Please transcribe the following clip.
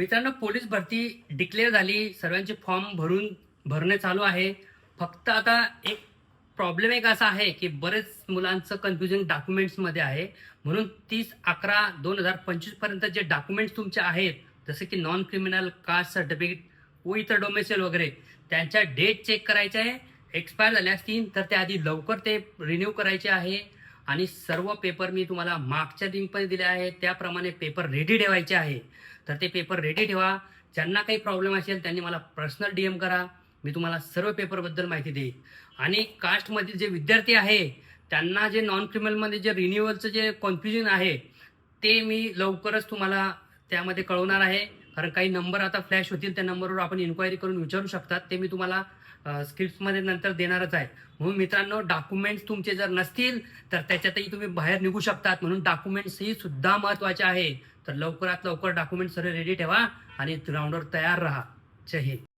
मित्रांनो पोलीस भरती डिक्लेअर झाली. सर्वांचे फॉर्म भरून भरणे चालू आहे. फक्त आता एक प्रॉब्लेम एक असा आहे की बरेच मुलांचं कन्फ्युजन डॉक्युमेंट्समध्ये आहे. म्हणून तीस अकरा दोन हजार पंचवीसपर्यंत जे डॉक्युमेंट्स तुमचे आहेत जसे की नॉन क्रिमिनल कास्ट सर्टिफिकेट व इतर डोमेसिल वगैरे त्यांच्या डेट चेक करायचे आहे. एक्सपायर झाले असतील तर त्या आधी लवकर ते रिन्यू करायचे आहे. आणि सर्व पेपर मी तुम्हाला मागच्या लिंकमध्ये दिले आहे. त्याप्रमाणे पेपर रेडी ठेवायचे आहे. तर ते पेपर रेडी ठेवा. ज्यांना काही प्रॉब्लेम असेल त्यांनी मला पर्सनल डी एम करा. मी तुम्हाला सर्व पेपरबद्दल माहिती देईन. आणि कास्टमधील जे विद्यार्थी आहे त्यांना जे नॉन क्रिमिनलमध्ये जे रिन्युअलचं जे कन्फ्युजन आहे ते मी लवकरच तुम्हाला त्यामध्ये कळवणार आहे. कारण काही नंबर आता फ्लॅश होतील त्या नंबरवर आपण इन्क्वायरी करून विचारू शकतात. ते मी तुम्हाला स्क्रिप्टमध्ये नंतर देणारच आहे. म्हणून मित्रांनो डॉक्युमेंट्स तुमचे जर नसतील तर त्याच्यातही तुम्ही बाहेर निघू शकतात. म्हणून डॉक्युमेंट्स ही सुद्धा महत्त्वाचे आहे. तर लवकरात लवकर डॉक्युमेंट सर्व रेडी ठेवा आणि ग्राउंडवर तयार राहा. जय हिंद.